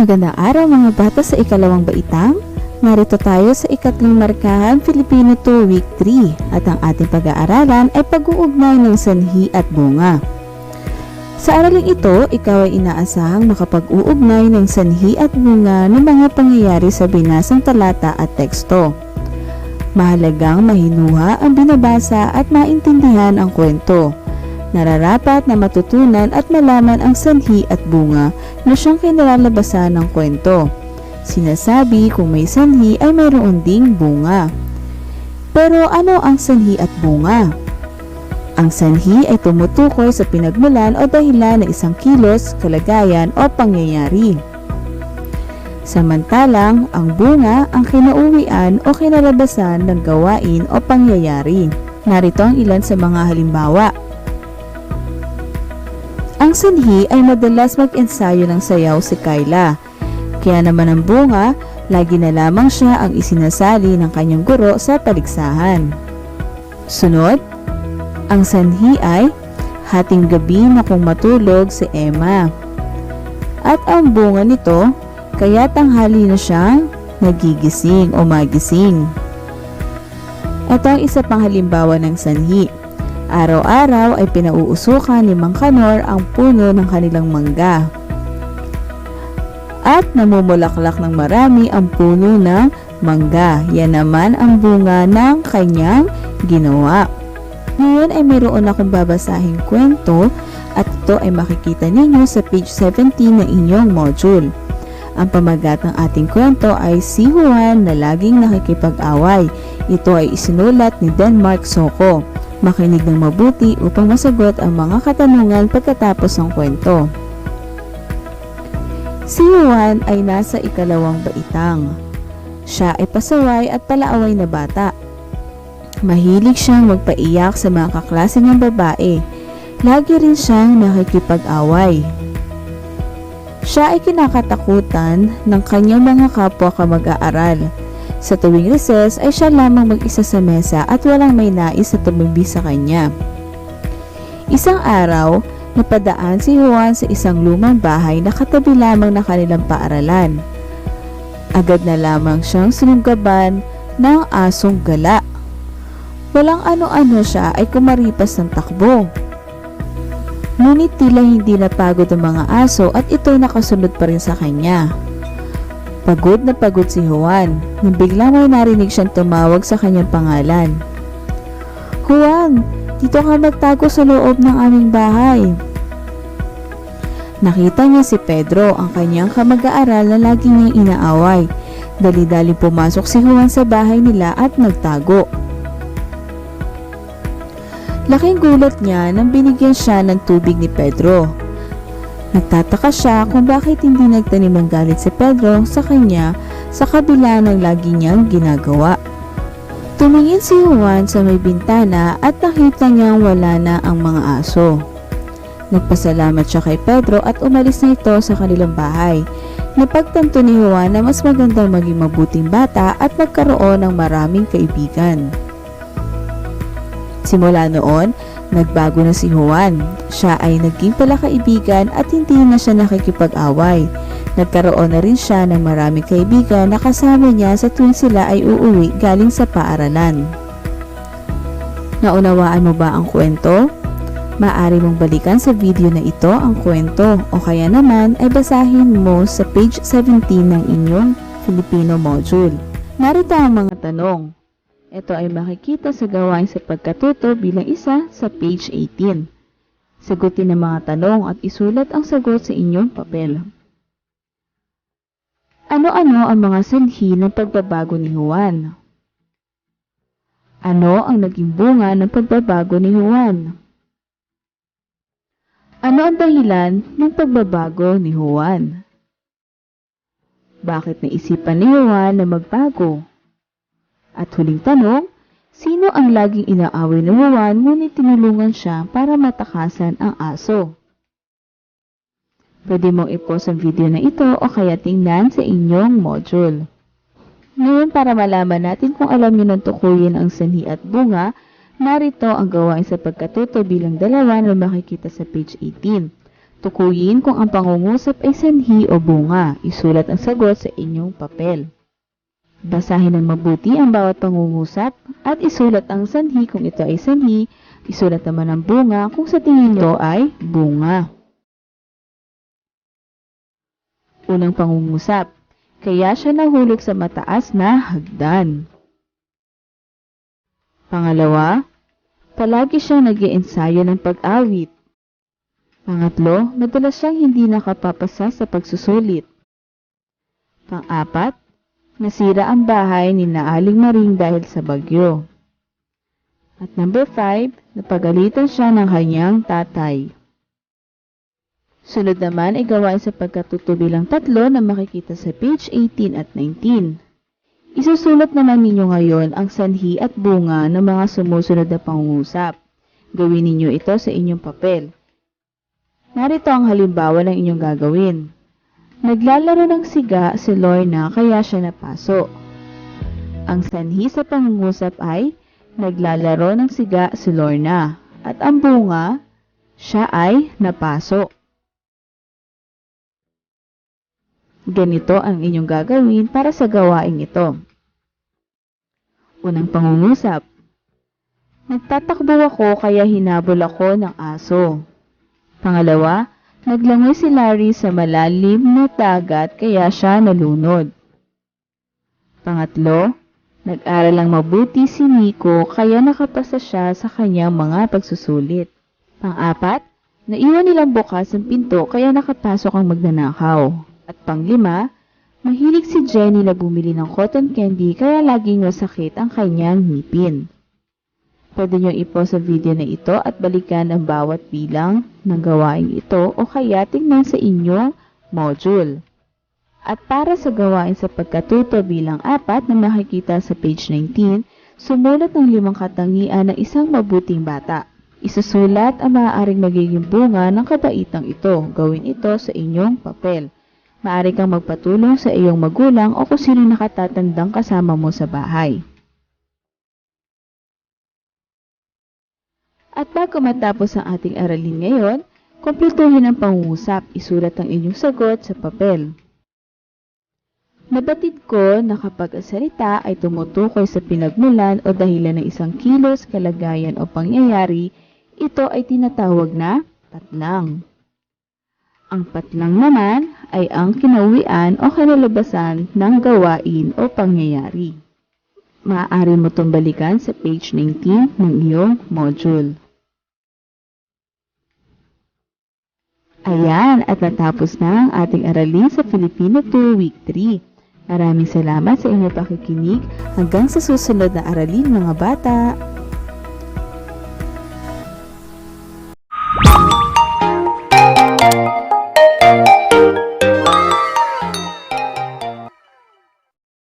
Magandang araw mga bata sa ikalawang baitang. Narito tayo sa ikatlong markahan Filipino 2 Week 3 at ang ating pag-aaralan ay pag-uugnay ng sanhi at bunga. Sa araling ito, ikaw ay inaasahang makapag-uugnay ng sanhi at bunga ng mga pangyayari sa binasang talata at teksto. Mahalagang mahinuha ang binabasa at maintindihan ang kwento. Nararapat na matutunan at malaman ang sanhi at bunga na siyang kinalalabasan ng kwento. Sinasabi kung may sanhi ay mayroon ding bunga. Pero ano ang sanhi at bunga? Ang sanhi ay tumutukoy sa pinagmulan o dahilan ng isang kilos, kalagayan o pangyayari. Samantalang, ang bunga ang kinauwian o kinalabasan ng gawain o pangyayari. Narito ang ilan sa mga halimbawa. Ang sanhi ay madalas mag-ensayo ng sayaw si Kyla. Kaya naman ang bunga, lagi na lamang siya ang isinasali ng kanyang guro sa paligsahan. Sunod, ang sanhi ay hating gabi na kung matulog si Emma. At ang bunga nito, kaya tanghali na siyang nagigising o magising. Ito ang isa pang halimbawa ng sanhi. Araw-araw ay pinauusukan ni Mang Kanor ang puno ng kanilang mangga. At namumulaklak ng marami ang puno ng mangga. Yan naman ang bunga ng kanyang ginawa. Ngayon ay mayroon akong babasahing kwento at ito ay makikita ninyo sa page 17 ng inyong module. Ang pamagat ng ating kwento ay si Juan na laging nakikipag-away. Ito ay isinulat ni Denmark Soko. Makinig ng mabuti upang masagot ang mga katanungan pagkatapos ng kwento. Si Juan ay nasa ikalawang baitang. Siya ay pasaway at palaaway na bata. Mahilig siyang magpaiyak sa mga kaklase niyang babae. Lagi rin siyang nakikipag-away. Siya ay kinakatakutan ng kanyang mga kapwa kamag-aaral. Sa tuwing recess ay siya lamang mag-isa sa mesa at walang may nais na tumabi sa kanya. Isang araw, napadaan si Juan sa isang lumang bahay na katabi lamang na kanilang paaralan. Agad na lamang siyang sinunggaban ng asong gala. Walang ano-ano siya ay kumaripas ng takbo. Ngunit tila hindi napagod ang mga aso at ito'y nakasunod pa rin sa kanya. Pagod na pagod si Juan nang biglang may narinig siyang tumawag sa kanyang pangalan. Juan, dito ka magtago sa loob ng aming bahay. Nakita niya si Pedro, ang kanyang kamag-aaral na lagi niyang inaaway. Dali-dali pumasok si Juan sa bahay nila at nagtago. Laking gulat niya nang binigyan siya ng tubig ni Pedro. Nagtataka siya kung bakit hindi nagtanim ng galit si Pedro sa kanya sa kabila ng lagi niyang ginagawa. Tumingin si Juan sa may bintana at nakita niyang wala na ang mga aso. Nagpasalamat siya kay Pedro at umalis na ito sa kanilang bahay. Napagtanto ni Juan na mas magandang maging mabuting bata at magkaroon ng maraming kaibigan. Simula noon, nagbago na si Juan. Siya ay naging palakaibigan at hindi na siya nakikipag-away. Nagkaroon na rin siya ng maraming kaibigan na kasama niya sa tuwing sila ay uuwi galing sa paaralan. Naunawaan mo ba ang kwento? Maaari mong balikan sa video na ito ang kwento o kaya naman ay basahin mo sa page 17 ng inyong Filipino module. Narito ang mga tanong. Ito ay makikita sa gawain sa pagkatuto bilang isa sa page 18. Sagutin ang mga tanong at isulat ang sagot sa inyong papel. Ano-ano ang mga sanhi ng pagbabago ni Juan? Ano ang naging bunga ng pagbabago ni Juan? Ano ang dahilan ng pagbabago ni Juan? Bakit naisipan ni Juan na magbago? At huling tanong, sino ang laging inaaway ni Juan ngunit tinulungan siya para matakasan ang aso? Pwede mong i-pause ang video na ito o kaya tingnan sa inyong module. Ngayon para malaman natin kung alam niyo ng tukuyin ang sanhi at bunga, narito ang gawain sa pagkatuto bilang dalawa na makikita sa page 18. Tukuyin kung ang pangungusap ay sanhi o bunga. Isulat ang sagot sa inyong papel. Basahin ng mabuti ang bawat pangungusap at isulat ang sanhi kung ito ay sanhi, isulat naman ang bunga kung sa tingin nyo ay bunga. Unang pangungusap, kaya siya nahulog sa mataas na hagdan. Pangalawa, palagi siyang nag ensayo ng pag-awit. Pangatlo, madalas siyang hindi nakapapasa sa pagsusulit. Pang-apat, nasira ang bahay ni Naaling Maring dahil sa bagyo. At number 5, napagalitan siya ng kanyang tatay. Sunod naman ay gawain sa pagkatuto bilang tatlo na makikita sa page 18 at 19. Isusulat naman ninyo ngayon ang sanhi at bunga ng mga sumusunod na pangungusap. Gawin ninyo ito sa inyong papel. Narito ang halimbawa ng inyong gagawin. Naglalaro ng siga si Lorna kaya siya napaso. Ang sanhi sa pangungusap ay naglalaro ng siga si Lorna at ang bunga, siya ay napaso. Ganito ang inyong gagawin para sa gawaing ito. Unang pangungusap. Nagtatakbo ako kaya hinabol ako ng aso. Pangalawa, naglangoy si Larry sa malalim na dagat kaya siya nalunod. Pangatlo, nag-aral lang mabuti si Nico kaya nakapasa siya sa kanyang mga pagsusulit. Pang-apat, naiwan nilang bukas ang pinto kaya nakapasok ang magnanakaw. At panglima, mahilig si Jenny na bumili ng cotton candy kaya laging masakit ang kanyang ngipin. Pwede nyo i-pause sa video na ito at balikan ang bawat bilang ng gawain ito o kaya tingnan sa inyong module. At para sa gawain sa pagkatuto bilang apat na makikita sa page 19, sumulat ng limang katangian ng isang mabuting bata. Isusulat ang maaaring magiging bunga ng kabaitang ito. Gawin ito sa inyong papel. Maaari kang magpatulong sa iyong magulang o kung sino nakatatandang kasama mo sa bahay. At bago matapos ang ating aralin ngayon, kumpletuhin ang pangungusap, isulat ang inyong sagot sa papel. Nabatid ko na kapag ang salita ay tumutukoy sa pinagmulan o dahilan ng isang kilos, kalagayan o pangyayari, ito ay tinatawag na patlang. Ang patlang naman ay ang kinauwian o kinalabasan ng gawain o pangyayari. Maaari mo itong balikan sa page 19 ng iyong module. Ayan, at natapos na ang ating aralin sa Filipino 2 Week 3. Maraming salamat sa inyong pakikinig hanggang sa susunod na aralin mga bata.